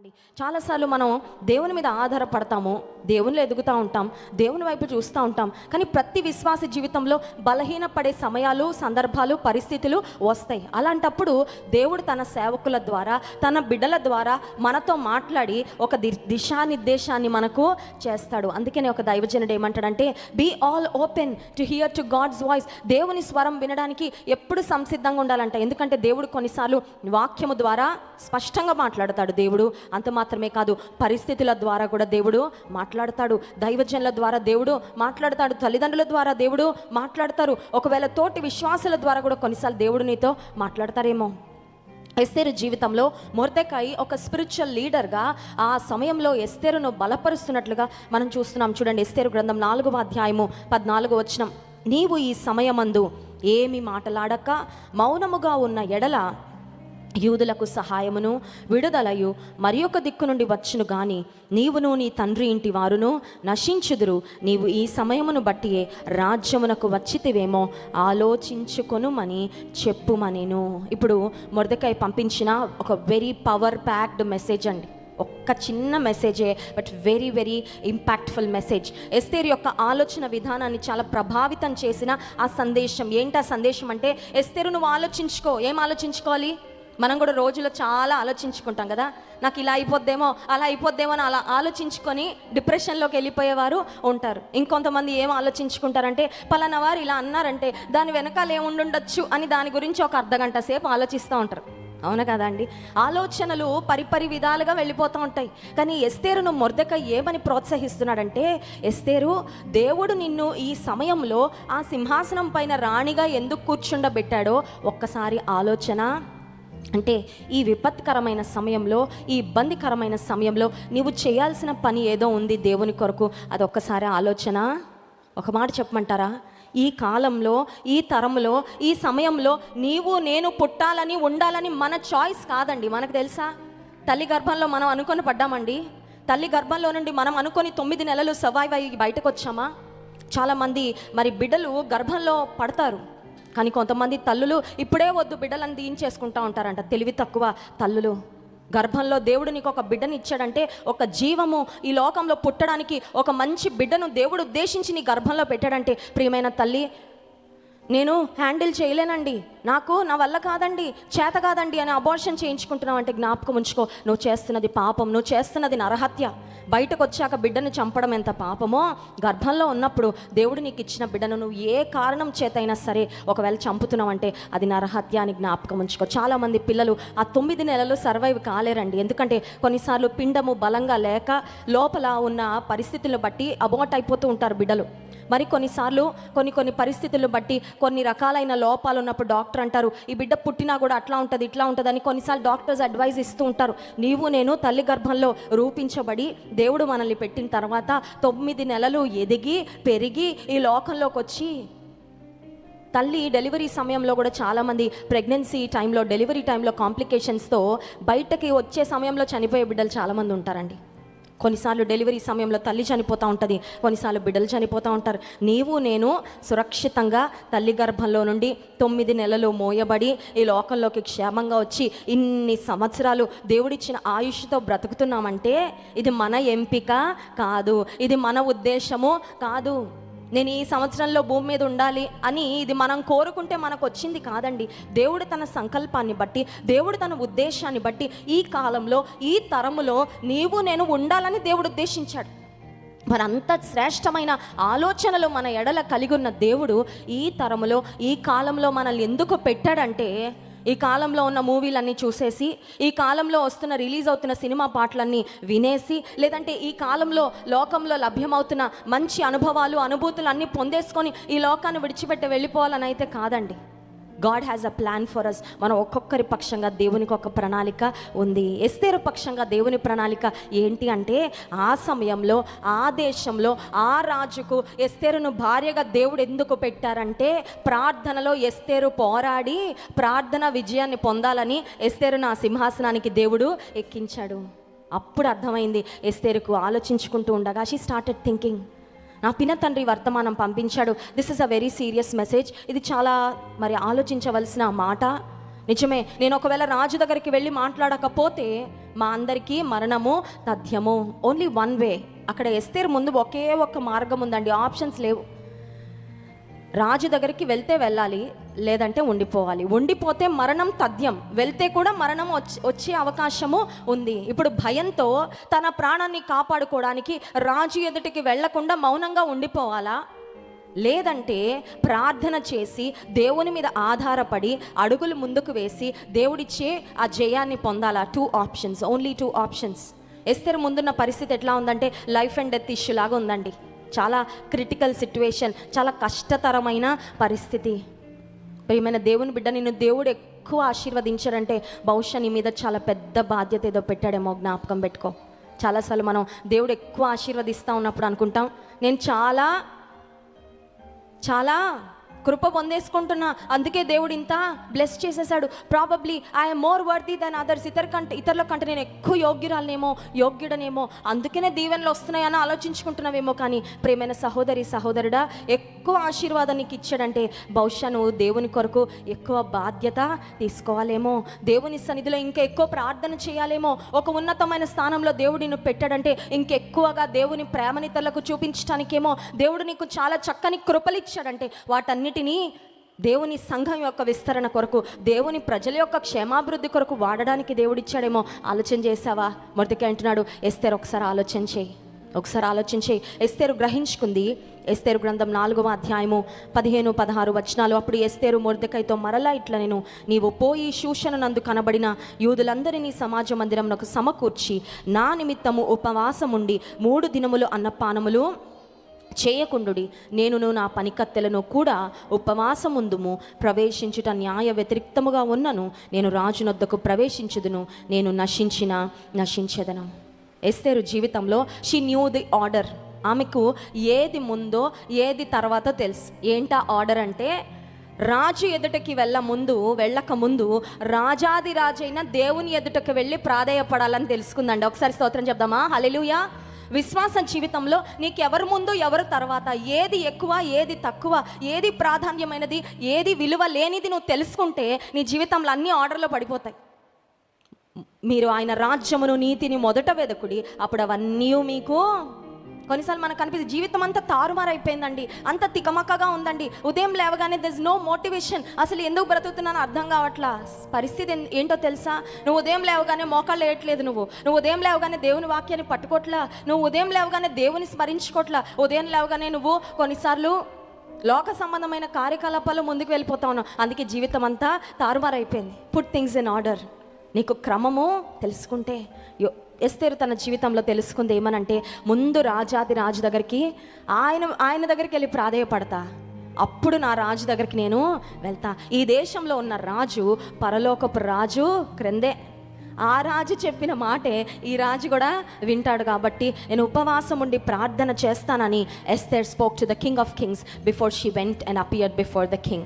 అండి. చాలాసార్లు మనం దేవుని మీద ఆధారపడతాము దేవునిలో ఎదుగుతూ ఉంటాం దేవుని వైపు చూస్తూ ఉంటాం కానీ ప్రతి విశ్వాస జీవితంలో బలహీనపడే సమయాలు సందర్భాలు పరిస్థితులు వస్తాయి. అలాంటప్పుడు దేవుడు తన సేవకుల ద్వారా తన బిడ్డల ద్వారా మనతో మాట్లాడి ఒక ది దిశానిర్దేశాన్ని మనకు చేస్తాడు. అందుకనే ఒక దైవజనుడు ఏమంటాడంటే be all open to hear to God's voice దేవుని స్వరం వినడానికి ఎప్పుడు సంసిద్ధంగా ఉండాలంట. ఎందుకంటే దేవుడు కొన్నిసార్లు వాక్యము ద్వారా స్పష్టంగా మాట్లాడతాడు దేవుడు. అంత మాత్రమే కాదు పరిస్థితుల ద్వారా కూడా దేవుడు మాట్లాడతాడు దైవజనుల ద్వారా దేవుడు మాట్లాడతాడు తల్లిదండ్రుల ద్వారా దేవుడు మాట్లాడతారు. ఒకవేళ తోటి విశ్వాసాల ద్వారా కూడా కొన్నిసార్లు దేవుడు నీతో మాట్లాడతారేమో. ఎస్తేరు జీవితంలో మొర్దెకాయి ఒక స్పిరిచువల్ లీడర్గా ఆ సమయంలో ఎస్తేరును బలపరుస్తున్నట్లుగా మనం చూస్తున్నాం. చూడండి ఎస్తేరు గ్రంథం నాలుగవ అధ్యాయము పద్నాలుగు వచనం. నీవు ఈ సమయమందు ఏమి మాటలాడక మౌనముగా ఉన్న ఎడల యూదులకు సహాయమును విడుదలయు మరి ఒక దిక్కు నుండి వచ్చును గాని నీవును నీ తండ్రి ఇంటి వారును నశించుదురు. నీవు ఈ సమయమును బట్టియే రాజ్యమునకు వచ్చితివేమో ఆలోచించుకొనుమని చెప్పుమనేను. ఇప్పుడు మొరదకాయ పంపించిన ఒక వెరీ పవర్ ప్యాక్డ్ మెసేజ్ అండి. ఒక్క చిన్న మెసేజే but very very impactful message Esther యొక్క ఆలోచన విధానాన్ని చాలా ప్రభావితం చేసిన ఆ సందేశం. ఏంటి ఆ సందేశం అంటే ఎస్తేరు నువ్వు ఆలోచించుకో. ఏం ఆలోచించుకోవాలి? మనం కూడా రోజులో చాలా ఆలోచించుకుంటాం కదా. నాకు ఇలా అయిపోద్దేమో అలా అయిపోద్దేమో అని అలా ఆలోచించుకొని డిప్రెషన్లోకి వెళ్ళిపోయేవారు ఉంటారు. ఇంకొంతమంది ఏం ఆలోచించుకుంటారంటే పలానా వారు ఇలా అన్నారంటే దాని వెనకాల ఏముండుండొచ్చు అని దాని గురించి ఒక అర్ధ గంట సేపు ఆలోచిస్తూ ఉంటారు. అవును కదా అండి? ఆలోచనలు పరిపరి విధాలుగా వెళ్ళిపోతూ ఉంటాయి. కానీ ఎస్తేరును మొర్దక ఏమని ప్రోత్సహిస్తున్నాడంటే ఎస్తేరు దేవుడు నిన్ను ఈ సమయంలో ఆ సింహాసనం పైన రాణిగా ఎందుకు కూర్చుండబెట్టాడో ఒక్కసారి ఆలోచన అంటే ఈ విపత్కరమైన సమయంలో ఈ ఇబ్బందికరమైన సమయంలో నీవు చేయాల్సిన పని ఏదో ఉంది దేవుని కొరకు. అది ఒక్కసారి ఆలోచన. ఒక మాట చెప్పమంటారా? ఈ కాలంలో ఈ తరంలో ఈ సమయంలో నీవు నేను పుట్టాలని ఉండాలని మన చాయిస్ కాదండి. మనకు తెలుసా? తల్లి గర్భంలో మనం అనుకొని పడ్డామండి. తల్లి గర్భంలో నుండి మనం అనుకొని తొమ్మిది నెలలు సర్వైవ్ అయ్యి బయటకు వచ్చామా చాలామంది మరి బిడ్డలు గర్భంలో పడతారు. కానీ కొంతమంది తల్లులు ఇప్పుడే వద్దు బిడ్డలను దీయించేసుకుంటా ఉంటారంట. తెలివి తక్కువ తల్లులు. గర్భంలో దేవుడు నీకు ఒక బిడ్డని ఇచ్చాడంటే ఒక జీవము ఈ లోకంలో పుట్టడానికి ఒక మంచి బిడ్డను దేవుడు ఉద్దేశించి నీ గర్భంలో పెట్టాడంటే ప్రియమైన తల్లి నేను హ్యాండిల్ చేయలేనండి. నాకు నా వల్ల కాదండి చేత కాదండి అని అబార్షన్ చేయించుకుంటున్నావు అంటే జ్ఞాపకం ఉంచుకో. నువ్వు చేస్తున్నది పాపం నువ్వు చేస్తున్నది నరహత్య. బయటకు వచ్చాక బిడ్డను చంపడం ఎంత పాపమో గర్భంలో ఉన్నప్పుడు దేవుడు నీకు ఇచ్చిన బిడ్డను నువ్వు ఏ కారణం చేతైనా సరే ఒకవేళ చంపుతున్నావు అంటే అది నరహత్య అని జ్ఞాపకం ఉంచుకో. చాలామంది పిల్లలు ఆ తొమ్మిది నెలలు సర్వైవ్ కాలేరండి. ఎందుకంటే కొన్నిసార్లు పిండము బలంగా లేక లోపల ఉన్న పరిస్థితులను బట్టి అబోట్ అయిపోతూ ఉంటారు బిడ్డలు. మరి కొన్నిసార్లు కొన్ని కొన్ని పరిస్థితులను బట్టి కొన్ని రకాలైన లోపాలు ఉన్నప్పుడు డాక్టర్ అంటారు ఈ బిడ్డ పుట్టినా కూడా అట్లా ఉంటుంది ఇట్లా ఉంటుంది అని కొన్నిసార్లు డాక్టర్స్ అడ్వైజ్ ఇస్తూ ఉంటారు. నీవు నేను తల్లి గర్భంలో రూపించబడి దేవుడు మనల్ని పెట్టిన తర్వాత తొమ్మిది నెలలు ఎదిగి పెరిగి ఈ లోకంలోకి వచ్చి తల్లి డెలివరీ సమయంలో కూడా చాలామంది ప్రెగ్నెన్సీ టైంలో డెలివరీ టైంలో కాంప్లికేషన్స్తో బయటకి వచ్చే సమయంలో చనిపోయే బిడ్డలు చాలామంది ఉంటారండి. కొన్నిసార్లు డెలివరీ సమయంలో తల్లి చనిపోతూ ఉంటుంది కొన్నిసార్లు బిడ్డలు చనిపోతూ ఉంటారు. నీవు నేను సురక్షితంగా తల్లి గర్భంలో నుండి తొమ్మిది నెలలు మోయబడి ఈ లోకంలోకి క్షేమంగా వచ్చి ఇన్ని సంవత్సరాలు దేవుడిచ్చిన ఆయుష్తో బ్రతుకుతున్నామంటే ఇది మన ఎంపిక కాదు ఇది మన ఉద్దేశము కాదు. నేను ఈ సంవత్సరంలో భూమి మీద ఉండాలి అని ఇది మనం కోరుకుంటే మనకు వచ్చింది కాదండి. దేవుడు తన సంకల్పాన్ని బట్టి దేవుడు తన ఉద్దేశాన్ని బట్టి ఈ కాలంలో ఈ తరములో నీవు నేను ఉండాలని దేవుడు ఉద్దేశించాడు. మరి అంత శ్రేష్టమైన ఆలోచనలు మన ఎడల కలిగి ఉన్న దేవుడు ఈ తరములో ఈ కాలంలో మనల్ని ఎందుకు పెట్టాడంటే ఈ కాలంలో ఉన్న మూవీలన్నీ చూసేసి ఈ కాలంలో వస్తున్న రిలీజ్ అవుతున్న సినిమా పాటలన్నీ వినేసి లేదంటే ఈ కాలంలో లోకంలో లభ్యమవుతున్న మంచి అనుభవాలు అనుభూతులు అన్నీ పొందేసుకొని ఈ లోకాన్ని విడిచిపెట్టి వెళ్ళిపోవాలని అయితే కాదండి. God has a plan for us మనం ఒక్కొక్కరి పక్షంగా దేవునికి ఒక ప్రణాళిక ఉంది. ఎస్తేరు పక్షంగా దేవుని ప్రణాళిక ఏంటి అంటే ఆ సమయంలో ఆ దేశంలో ఆ రాజుకు ఎస్తేరును భార్యగా దేవుడు ఎందుకు పెట్టారంటే ప్రార్థనలో ఎస్తేరు పోరాడి ప్రార్థన విజయాన్ని పొందాలని ఎస్తేరును ఆ సింహాసనానికి దేవుడు ఎక్కించాడు. అప్పుడు అర్థమైంది. ఎస్తేరుకు ఆలోచించుకుంటూ ఉండగా షీ స్టార్టెడ్ థింకింగ్ నా పిన తండ్రి వర్తమానం పంపించాడు. This is a very serious message ఇది చాలా మరి ఆలోచించవలసిన మాట. నిజమే నేను ఒకవేళ రాజు దగ్గరికి వెళ్ళి మాట్లాడకపోతే మా అందరికీ మరణము తథ్యము ఓన్లీ వన్ వే అక్కడ ఎస్తేర్ ముందు ఒకే ఒక్క మార్గం ఉందండి. ఆప్షన్స్ లేవు. రాజు దగ్గరికి వెళ్తే వెళ్ళాలి. లేదంటే ఉండిపోవాలి. ఉండిపోతే మరణం తథ్యం. వెళ్తే కూడా మరణం వచ్చి వచ్చే అవకాశము ఉంది. ఇప్పుడు భయంతో తన ప్రాణాన్ని కాపాడుకోవడానికి రాజు ఎదుటికి వెళ్ళకుండా మౌనంగా ఉండిపోవాలా? లేదంటే ప్రార్థన చేసి దేవుని మీద ఆధారపడి అడుగులు ముందుకు వేసి దేవుడిచ్చే ఆ జయాన్ని పొందాలా? Two options only two options Esther ముందున్న పరిస్థితి ఎట్లా ఉందంటే లైఫ్ అండ్ డెత్ ఇష్యూ లాగా ఉందండి. చాలా క్రిటికల్ సిట్యువేషన్ చాలా కష్టతరమైన పరిస్థితి. ప్రియమైన దేవుని బిడ్డ నిన్ను దేవుడు ఎక్కువ ఆశీర్వదించాడంటే బహుశా నీ మీద చాలా పెద్ద బాధ్యత ఏదో పెట్టాడేమో జ్ఞాపకం పెట్టుకో. చాలాసార్లు మనం దేవుడు ఎక్కువ ఆశీర్వదిస్తూ ఉన్నప్పుడు అనుకుంటాం నేను చాలా చాలా కృప పొందేసుకుంటున్నా. అందుకే దేవుడు ఇంత బ్లెస్ చేసేసాడు. Probably I'm more worthy than others ఇతర కంటే ఇతరుల కంటే నేను ఎక్కువ యోగ్యురాలనేమో యోగ్యుడనేమో. అందుకనే దీవెనలు వస్తున్నాయని ఆలోచించుకుంటున్నావేమో కానీ ప్రేమైన సహోదరి సహోదరుడా ఎక్కువ ఆశీర్వాదం నీకు ఇచ్చాడంటే బహుశా నువ్వు దేవుని కొరకు ఎక్కువ బాధ్యత తీసుకోవాలేమో. దేవుని సన్నిధిలో ఇంకా ఎక్కువ ప్రార్థన చేయాలేమో. ఒక ఉన్నతమైన స్థానంలో దేవుడు నిన్ను పెట్టాడంటే ఇంకెక్కువగా దేవుని ప్రేమనితరులకు చూపించడానికేమో దేవుడు నీకు చాలా చక్కని కృపలు ఇచ్చాడంటే వాటన్నిటినీ దేవుని సంఘం యొక్క విస్తరణ కొరకు దేవుని ప్రజల యొక్క క్షేమాభివృద్ధి కొరకు వాడడానికి దేవుడిచ్చాడేమో. ఆలోచన చేసావా మొదటికి అంటున్నాడు ఎస్తేరు ఒకసారి ఆలోచన చేయి. ఒకసారి ఆలోచన చేయి. ఎస్తేరు గ్రహించుకుంది. ఎస్తేరు గ్రంథం నాలుగవ అధ్యాయము పదిహేను పదహారు వచనాలు. అప్పుడు ఎస్తేరు మొర్దెకైతో మరలా ఇట్లా నేను నీవు పోయి శూషణ నందు కనబడిన యూదులందరినీ సమాజ మందిరంలో సమకూర్చి నా నిమిత్తము ఉపవాసముండి మూడు దినములు అన్నపానములు చేయకుండుడి. నేనును నా పనికత్తెలను కూడా ఉపవాసముందుము. ప్రవేశించుట న్యాయ వ్యతిరిక్తముగా ఉన్నను. నేను రాజునొద్దకు ప్రవేశించుదును. నేను నశించిన నశించెదను. ఎస్తేరు జీవితంలో షీ న్యూ ది ఆర్డర్. ఆమెకు ఏది ముందో ఏది తర్వాత తెలుసు. ఏంటా ఆర్డర్ అంటే రాజు ఎదుటకి వెళ్ళ ముందు వెళ్ళక ముందు రాజాది రాజైన దేవుని ఎదుటకి వెళ్ళి ప్రాధేయపడాలని తెలుసుకుందండి. ఒకసారి స్తోత్రం చెప్దామా? హలెలుయా విశ్వాస జీవితంలో నీకు ఎవరి ముందు ఎవరు తర్వాత? ఏది ఎక్కువ ఏది తక్కువ? ఏది ప్రాధాన్యమైనది? ఏది విలువ లేనిది నువ్వు తెలుసుకుంటే నీ జీవితంలో అన్ని ఆర్డర్లో పడిపోతాయి. మీరు ఆయన రాజ్యమును నీతిని మొదట వెదకుడి. అప్పుడు అవన్నీ మీకు కొన్నిసార్లు మనకు కనిపిస్తుంది జీవితం అంతా తారుమారైపోయిందండి అంత తికమక్కగా ఉందండి. ఉదయం లేవగానే దిస్ నో మోటివేషన్ అసలు ఎందుకు బ్రతుకుతున్నానో అర్థం కావట్లా? పరిస్థితి ఏంటో తెలుసా? నువ్వు ఉదయం లేవగానే మోకాళ్ళు వేయట్లేదు నువ్వు. నువ్వు ఉదయం లేవగానే దేవుని వాక్యాన్ని పట్టుకోట్లా? నువ్వు ఉదయం లేవగానే దేవుని స్మరించుకోట్లా? ఉదయం లేవగానే నువ్వు కొన్నిసార్లు లోక సంబంధమైన కార్యకలాపాలు ముందుకు వెళ్ళిపోతా ఉన్నావు. అందుకే జీవితం అంతా తారుమారైపోయింది. పుట్ థింగ్స్ ఇన్ ఆర్డర్ నీకు క్రమము తెలుసుకుంటే యో ఎస్తేరు తన జీవితంలో తెలుసుకుంది ఏమనంటే ముందు రాజాది రాజు దగ్గరికి ఆయన ఆయన దగ్గరికి వెళ్ళి ప్రాధేయపడతా. అప్పుడు నా రాజు దగ్గరికి నేను వెళ్తా. ఈ దేశంలో ఉన్న రాజు పరలోకపు రాజు క్రిందే. ఆ రాజు చెప్పిన మాటే ఈ రాజు కూడా వింటాడు కాబట్టి నేను ఉపవాసం ఉండి ప్రార్థన చేస్తానని Esther spoke to the king of kings before she went and appeared before the king.